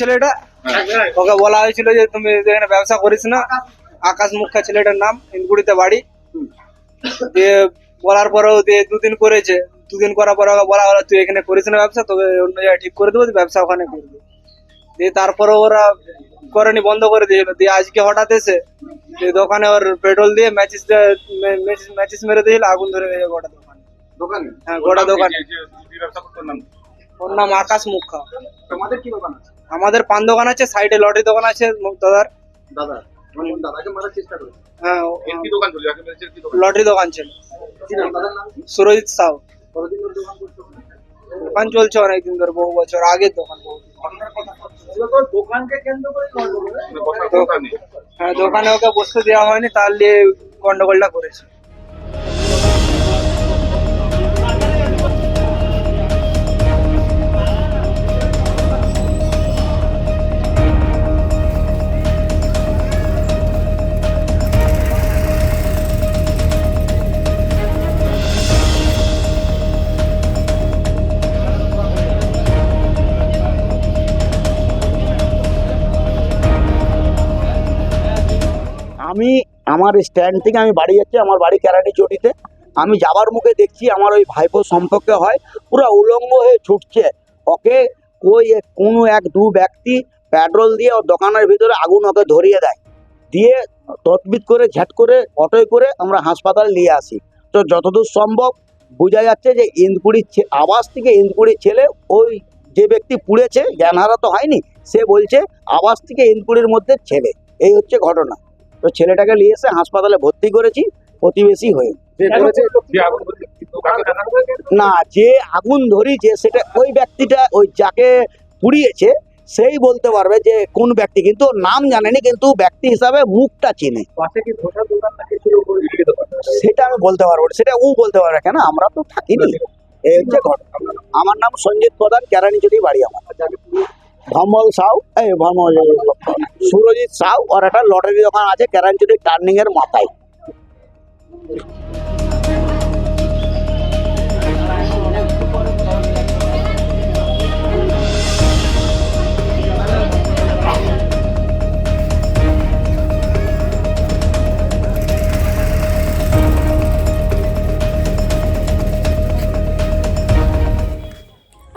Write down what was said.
ছেলেটা ওকে বলা হয়েছিল যে তুমি এখানে ব্যবসা করিস না। আকাশ মুখা ছেলেটার নাম ইনগুড়িতে বাড়ি। দিয়ে বলার পরেও দিয়ে দুদিন করেছে। দুদিন করার পরে ওকে বলা হলো তুই এখানে করিস না ব্যবসা তোকে অন্য জায়গায় ঠিক করে দেবো ব্যবসা ওখানে করবি দিয়ে তারপরে ওরা করেনি বন্ধ করে দিয়েছিল। দিয়ে আজকে হঠাৎ এসে দোকানে ওর পেট্রোল দিয়ে ম্যাচিস ম্যাচিস মেরে দিয়েছিল আগুন ধরে গেছে গোটা দোকানে। দোকানে? হ্যাঁ গোটা দোকান? ওর নাম? আকাশ মুখা আমাদের পান দোকান আছে সাইডে লটারি দোকান আছে দাদার। দাদা করেছে। হ্যাঁ এর কি দোকান লটারি ছিল? সুরজিৎ সাউ। দোকান চলছে অনেকদিন ধরে বহু বছর আগের দোকান বহু দিন। দোকানকে কেন্দ্র করে বসার কথা নেই। হ্যাঁ দোকানে ওকে বসতে দেওয়া হয়নি তার নিয়ে গন্ডগোলটা করেছে। আমি আমার স্ট্যান্ড থেকে আমি বাড়ি যাচ্ছি, আমার বাড়ি ক্যারানি চটিতে। আমি যাবার মুখে দেখছি আমার ওই ভাইপো সম্পর্কে হয়, পুরো উলঙ্গ হয়ে ছুটছে। ওকে ওই কোনো এক দু ব্যক্তি পেট্রোল দিয়ে ওর দোকানের ভিতরে আগুন ওকে ধরিয়ে দেয়। দিয়ে তৎবিদ করে ঝ্যাট করে, অটোয় করে আমরা হাসপাতাল নিয়ে আসি। তো যতদূর সম্ভব বোঝা যাচ্ছে যে ইন্দপুরির আবাস থেকে ইন্দপুরির ছেলে ওই যে ব্যক্তি পুড়েছে, জ্ঞানহারা তো হয়নি, সে বলছে আবাস থেকে ইন্দপুরির মধ্যে ছেলে। এই হচ্ছে ঘটনা। তো ছেলেটাকে নিয়ে এসে হাসপাতালে ভর্তি করেছি প্রতিবেশী হয়ে। না যে আগুন ধরিয়েছে সেটা ওই ব্যক্তিটা ওই যাকে পুড়িয়েছে সেই বলতে পারবে যে কোন ব্যক্তি। কিন্তু নাম জানেনি কিন্তু ব্যক্তি হিসাবে মুখটা চিনে। সেটা আমি বলতে পারব না। সেটা ও বলতে পারবে কেন আমরা তো থাকিনি। এই হচ্ছে ঘটনা। আমার নাম সঞ্জিত প্রধান কেরানিচুরি বাড়ি আমার ভমল সাউ, এই ভমল, সুরজিৎ সাউ, আর একটা লটারি দোকান আছে ক্যারাঞ্চুরি টার্নিং এর মাথায়।